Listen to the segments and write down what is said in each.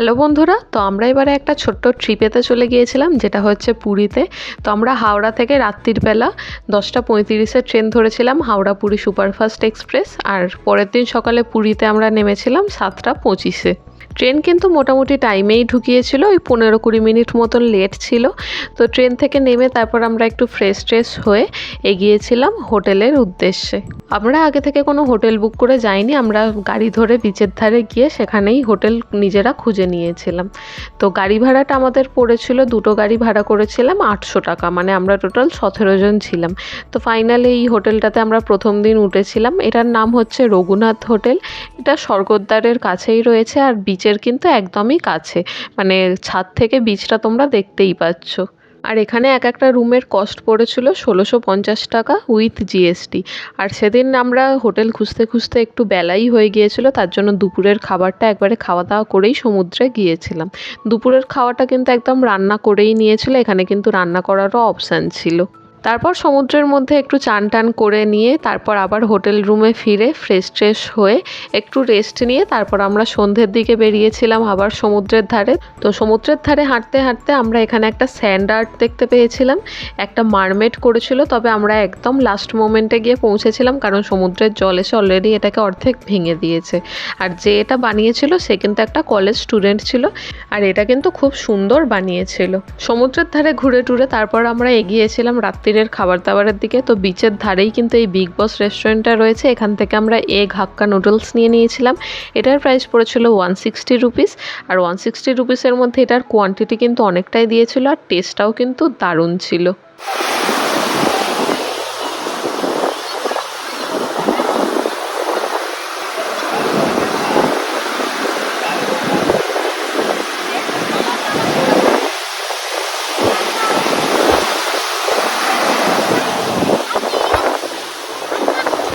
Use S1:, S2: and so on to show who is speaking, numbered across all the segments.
S1: Hello বন্ধুরা, তো আমরা এবারে একটা ছোট্ট ট্রিপেতে চলে গিয়েছিলাম, যেটা হচ্ছে পুরীতে। তো আমরা হাওড়া থেকে রাত্রির বেলা দশটা পঁয়ত্রিশের ট্রেন ধরেছিলাম, হাওড়া পুরী সুপারফাস্ট এক্সপ্রেস। আর পরের দিন সকালে পুরীতে আমরা নেমেছিলাম সাতটা পঁচিশে। ট্রেন কিন্তু মোটামুটি টাইমেই ঢুকিয়েছিল, ওই পনেরো কুড়ি মিনিট মতন লেট ছিল। তো ট্রেন থেকে নেমে তারপর আমরা একটু ফ্রেশ ট্রেশ হয়ে এগিয়েছিলাম হোটেলের উদ্দেশ্যে। আমরা আগে থেকে কোনো হোটেল বুক করে যাইনি, আমরা গাড়ি ধরে বিচের ধারে গিয়ে সেখানেই হোটেল নিজেরা খুঁজে নিয়েছিলাম। তো গাড়ি ভাড়াটা আমাদের পড়েছিল, দুটো গাড়ি ভাড়া করেছিলাম আটশো টাকা মানে আমরা টোটাল সতেরো জন ছিলাম। তো ফাইনালি এই হোটেলটাতে আমরা প্রথম দিন উঠেছিলাম। এটার নাম হচ্ছে রঘুনাথ হোটেল। এটা স্বর্গদ্বারের কাছেই রয়েছে আর বিচের কিন্তু একদমই কাছে। মানে ছাদ থেকে বিচটা তোমরা দেখতেই পাচ্ছ। আর এখানে এক একটা রুমের কস্ট পড়েছিল ষোলোশো পঞ্চাশ টাকা উইথ জিএসটি আর সেদিন আমরা হোটেল খুঁজতে খুঁজতে একটু বেলাই হয়ে গিয়েছিল, তার জন্য দুপুরের খাবারটা একবারে খাওয়া দাওয়া করেই সমুদ্রে গিয়েছিলাম। দুপুরের খাওয়াটা কিন্তু একদম রান্না করেই নিয়েছিল, এখানে কিন্তু রান্না করারও অপশান ছিল। তারপর সমুদ্রের মধ্যে একটু চান টান করে নিয়ে তারপর আবার হোটেল রুমে ফিরে ফ্রেশ ট্রেশ হয়ে একটু রেস্ট নিয়ে তারপর আমরা সন্ধ্যের দিকে বেরিয়েছিলাম আবার সমুদ্রের ধারে। তো সমুদ্রের ধারে হাঁটতে হাঁটতে আমরা এখানে একটা স্যান্ড আর্ট দেখতে পেয়েছিলাম। একটা মারমেড করেছিল, তবে আমরা একদম লাস্ট মোমেন্টে গিয়ে পৌঁছেছিলাম কারণ সমুদ্রের জল এসে অলরেডি এটাকে অর্ধেক ভেঙে দিয়েছে। আর যে এটা বানিয়েছিল, সে কিন্তু একটা কলেজ স্টুডেন্ট ছিল আর এটা কিন্তু খুব সুন্দর বানিয়েছিল। সমুদ্রের ধারে ঘুরে টুরে তারপর আমরা এগিয়েছিলাম রাত্রিরের খাবার দাবারের দিকে, তো বিচের ধারেই কিন্তু এই বিগ বস রেস্টুরেন্টটা রয়েছে। এখান থেকে আমরা এগ হাক্কা নুডলস নিয়ে নিয়েছিলাম। এটার প্রাইস পড়েছিল ওয়ান সিক্সটি রুপিস আর ওয়ান সিক্সটি রুপিসের মধ্যে এটার কোয়ান্টিটি কিন্তু অনেকটাই দিয়েছিল আর টেস্টটাও কিন্তু দারুণ ছিল।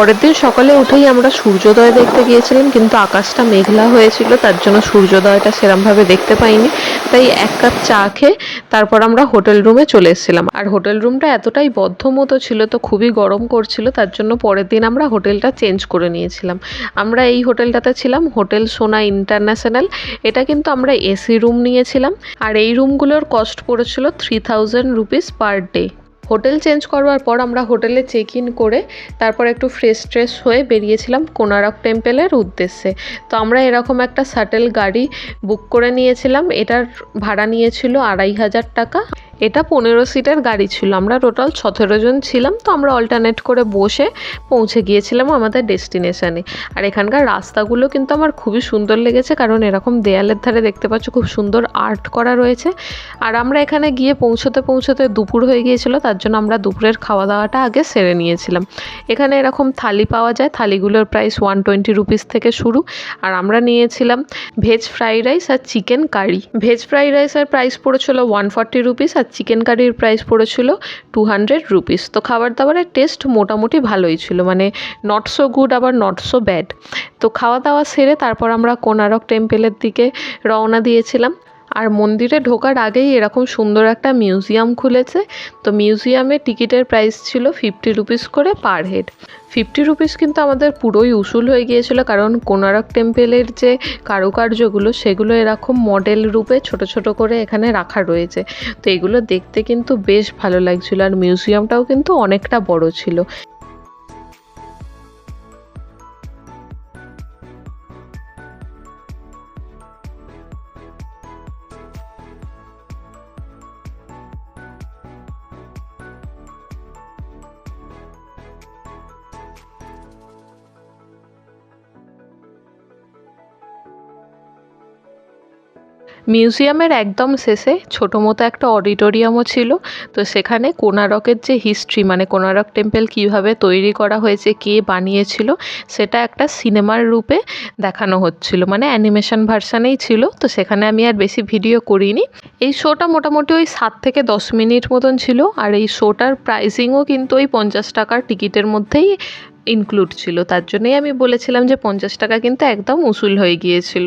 S1: পরের দিন সকালে উঠেই আমরা সূর্যোদয় দেখতে গিয়েছিলাম, কিন্তু আকাশটা মেঘলা হয়েছিল, তার জন্য সূর্যোদয়টা সেরমভাবে দেখতে পাইনি। তাই এক কাপ চা খেয়ে তারপর আমরা হোটেল রুমে চলে এসেছিলাম। আর হোটেল রুমটা এতটাই বদ্ধ মতো ছিল, তো খুবই গরম করছিল, তার জন্য পরের দিন আমরা হোটেলটা চেঞ্জ করে নিয়েছিলাম। আমরা এই হোটেলটাতে ছিলাম, হোটেল সোনা ইন্টারন্যাশনাল। এটা কিন্তু আমরা এসি রুম নিয়েছিলাম। আর এই রুমগুলোর কস্ট পড়েছিল three thousand rupees per day hotel change করবার পর আমরা হোটেলে চেক ইন করে তারপর একটু ফ্রেশ ট্রেশ হয়ে বেরিয়েছিলাম কোনারক টেম্পেলের উদ্দেশ্যে। তো আমরা এরকম একটা শাটেল গাড়ি বুক করে নিয়েছিলাম। এটার ভাড়া নিয়েছিল আড়াই হাজার টাকা। এটা পনেরো সিটের গাড়ি ছিল। আমরা টোটাল সতেরো জন ছিলাম, তো আমরা অল্টারনেট করে বসে পৌঁছে গিয়েছিলাম আমাদের ডেস্টিনেশানে আর এখানকার রাস্তাগুলো কিন্তু আমার খুবই সুন্দর লেগেছে, কারণ এরকম দেয়ালের ধারে দেখতে পাচ্ছ খুব সুন্দর আর্ট করা রয়েছে। আর আমরা এখানে গিয়ে পৌঁছতে পৌঁছতে দুপুর হয়ে গিয়েছিল, তার জন্য আমরা দুপুরের খাওয়া দাওয়াটা আগে সেরে নিয়েছিলাম। এখানে এরকম থালি পাওয়া যায়, থালিগুলোর প্রাইস ওয়ান টোয়েন্টি রুপিস থেকে শুরু। আর আমরা নিয়েছিলাম ভেজ ফ্রাইড রাইস আর চিকেন কারি ভেজ ফ্রাইড রাইসের প্রাইস পড়েছিল ওয়ান ফর্টি রুপিস আর চিকেন কারির প্রাইস পড়েছিল টু হান্ড্রেড রুপিস তো খাবার দাবারের টেস্ট মোটামুটি ভালোই ছিল মানে নট সো গুড আবার নট সো ব্যাড তো খাওয়া দাওয়া সেরে তারপর আমরা কোনারক টেম্পেলের দিকে রওনা দিয়েছিলাম। আর মন্দিরে ঢোকার আগেই এরকম সুন্দর একটা মিউজিয়াম খুলেছে। তো মিউজিয়ামে টিকিটের প্রাইস ছিল ফিফটি রুপিস করে পার হেড। ফিফটি রুপিস কিন্তু আমাদের পুরোই উসুল হয়ে গিয়েছিল, কারণ কোনারক টেম্পেলের যে কারুকার্যগুলো, সেগুলো এরকম মডেল রূপে ছোট ছোট করে এখানে রাখা রয়েছে। তো এগুলো দেখতে কিন্তু বেশ ভালো লাগছিল, আর মিউজিয়ামটাও কিন্তু অনেকটা বড় ছিল। মিউজিয়ামের একদম শেষে ছোটো মতো একটা অডিটোরিয়ামও ছিল। তো সেখানে কোনারকের যে হিস্ট্রি মানে কোনারক টেম্পল কীভাবে তৈরি করা হয়েছে, কে বানিয়েছিল, সেটা একটা সিনেমার রূপে দেখানো হচ্ছিল। মানে অ্যানিমেশন ভার্সানেই ছিল। তো সেখানে আমি আর বেশি ভিডিও করিনি। এই শোটা মোটামুটি ওই সাত থেকে দশ মিনিট মতন ছিল। আর এই শোটার প্রাইসিংও কিন্তু ওই পঞ্চাশ টাকার টিকিটের মধ্যেই ইনক্লুড ছিল। তার জন্যই আমি বলেছিলাম যে পঞ্চাশ টাকা কিন্তু একদম উসুল হয়ে গিয়েছিল।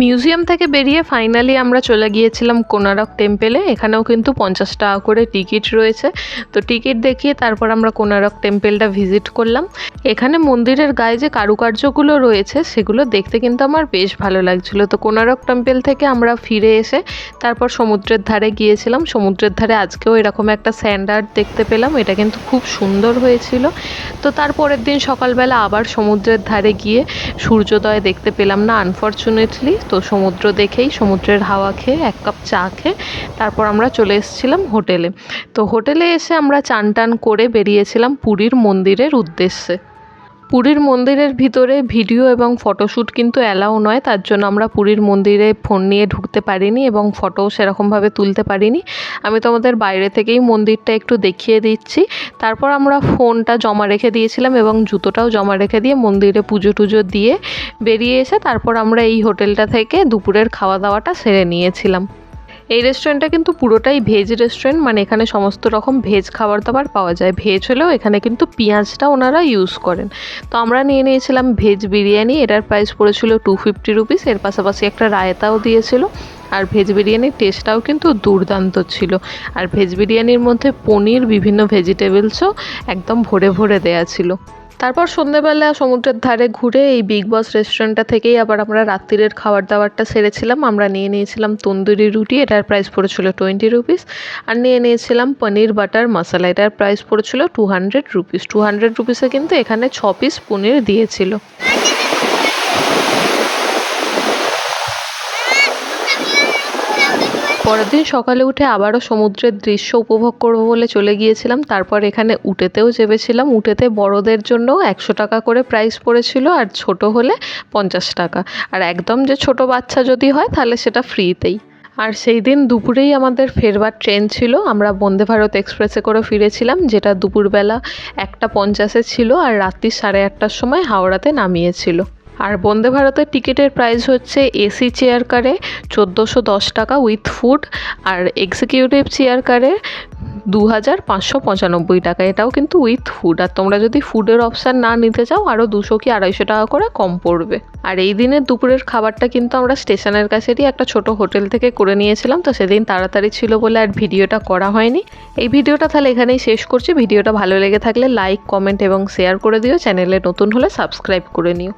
S1: মিউজিয়াম থেকে বেরিয়ে ফাইনালি আমরা চলে গিয়েছিলাম কোনারক টেম্পেলে এখানেও কিন্তু পঞ্চাশ টাকা করে টিকিট রয়েছে। তো টিকিট দেখিয়ে তারপর আমরা কোনারক টেম্পেলটা ভিজিট করলাম। এখানে মন্দিরের গায়ে যে কারুকার্যগুলো রয়েছে, সেগুলো দেখতে কিন্তু আমার বেশ ভালো লাগছিল। তো কোনারক টেম্পেল থেকে আমরা ফিরে এসে তারপর সমুদ্রের ধারে গিয়েছিলাম। সমুদ্রের ধারে আজকেও এরকম একটা স্যান্ড আর্ট দেখতে পেলাম। এটা কিন্তু খুব সুন্দর হয়েছিল। তো তারপরের দিন সকালবেলা আবার সমুদ্রের ধারে গিয়ে সূর্যোদয় দেখতে পেলাম না আনফর্চুনেটলি তো সমুদ্র দেখেই, সমুদ্রের হাওয়া খেয়ে এক কাপ চা খেয়ে তারপর আমরা চলে এসেছিলাম হোটেলে। তো হোটেলে এসে আমরা চান টান করে বেরিয়েছিলাম পুরীর মন্দিরের উদ্দেশ্যে। পুরীর মন্দিরের ভিতরে ভিডিও এবং ফটোশ্যুট কিন্তু অ্যালাউ নয়, তার জন্য আমরা পুরীর মন্দিরে ফোন নিয়ে ঢুকতে পারিনি এবং ফটোও সেরকমভাবে তুলতে পারিনি। আমি তোমাদের বাইরে থেকেই মন্দিরটা একটু দেখিয়ে দিচ্ছি। তারপর আমরা ফোনটা জমা রেখে দিয়েছিলাম এবং জুতোটাও জমা রেখে দিয়ে মন্দিরে পুজো টুজো দিয়ে বেরিয়ে এসে তারপর আমরা এই হোটেলটা থেকে দুপুরের খাওয়া দাওয়াটা সেরে নিয়েছিলাম। এই রেস্টুরেন্টটা কিন্তু পুরোটাই ভেজ রেস্টুরেন্ট মানে এখানে সমস্ত রকম ভেজ খাবার দাবার পাওয়া যায়। ভেজ হলেও এখানে কিন্তু পেঁয়াজটা ওনারা ইউজ করেন। তো আমরা নিয়ে নিয়েছিলাম ভেজ বিরিয়ানি, এটার প্রাইস পড়েছিল টু ফিফটি রুপিস এর পাশাপাশি একটা রায়তাও দিয়েছিল। আর ভেজ বিরিয়ানির টেস্টটাও কিন্তু দুর্দান্ত ছিল। আর ভেজ বিরিয়ানির মধ্যে পনির, বিভিন্ন ভেজিটেবলসও একদম ভরে ভরে দেয়া ছিল। তারপর সন্ধ্যেবেলা সমুদ্রের ধারে ঘুরে এই বিগ বস রেস্টুরেন্টটা থেকেই আবার আমরা রাত্রিরের খাবার দাবারটা সেরেছিলাম। আমরা নিয়ে নিয়েছিলাম তন্দুরি রুটি, এটার প্রাইস পড়েছিল টোয়েন্টি রুপিস আর নিয়ে নিয়েছিলাম পনির বাটার মশলা এটার প্রাইস পড়েছিল two hundred rupees two hundred রুপিসে কিন্তু এখানে ছ পিস পনির দিয়েছিল। পরের দিন সকালে উঠে আবারও সমুদ্রের দৃশ্য উপভোগ করব বলে চলে গিয়েছিলাম। তারপর এখানে উটেতেও চেপেছিলাম। উটেতে বড়দের জন্য একশো টাকা করে প্রাইস পড়েছিল আর ছোট হলে পঞ্চাশ টাকা। আর একদম যে ছোট বাচ্চা যদি হয় তাহলে সেটা ফ্রিতেই আর সেই দিন দুপুরেই আমাদের ফেরবার ট্রেন ছিল। আমরা বন্দে ভারত এক্সপ্রেসে করে ফিরেছিলাম, যেটা দুপুরবেলা একটা পঞ্চাশে ছিল আর রাত্রি সাড়ে আটটার সময় হাওড়াতে নামিয়েছিল। আর বন্দে ভারতের টিকিটের প্রাইস হচ্ছে এসি চেয়ার কারে চোদ্দোশো দশ টাকা উইথ ফুড, আর এক্সিকিউটিভ চেয়ার কারে দু হাজার পাঁচশো পঁচানব্বই টাকা। এটাও কিন্তু উইথ ফুড। আর তোমরা যদি ফুডের অপশান না নিতে চাও আরও দুশো কি আড়াইশো টাকা করে কম পড়বে। আর এই দিনের দুপুরের খাবারটা কিন্তু আমরা স্টেশনের কাছেরই একটা ছোট হোটেল থেকে করে নিয়েছিলাম, তো সেদিন তাড়াতাড়ি ছিল বলে আর ভিডিওটা করা হয়নি। এই ভিডিওটা তাহলে এখানেই শেষ করছি। ভিডিওটা ভালো লেগে থাকলে লাইক, কমেন্ট এবং শেয়ার করে দিও। চ্যানেলে নতুন হলে সাবস্ক্রাইব করে নিও।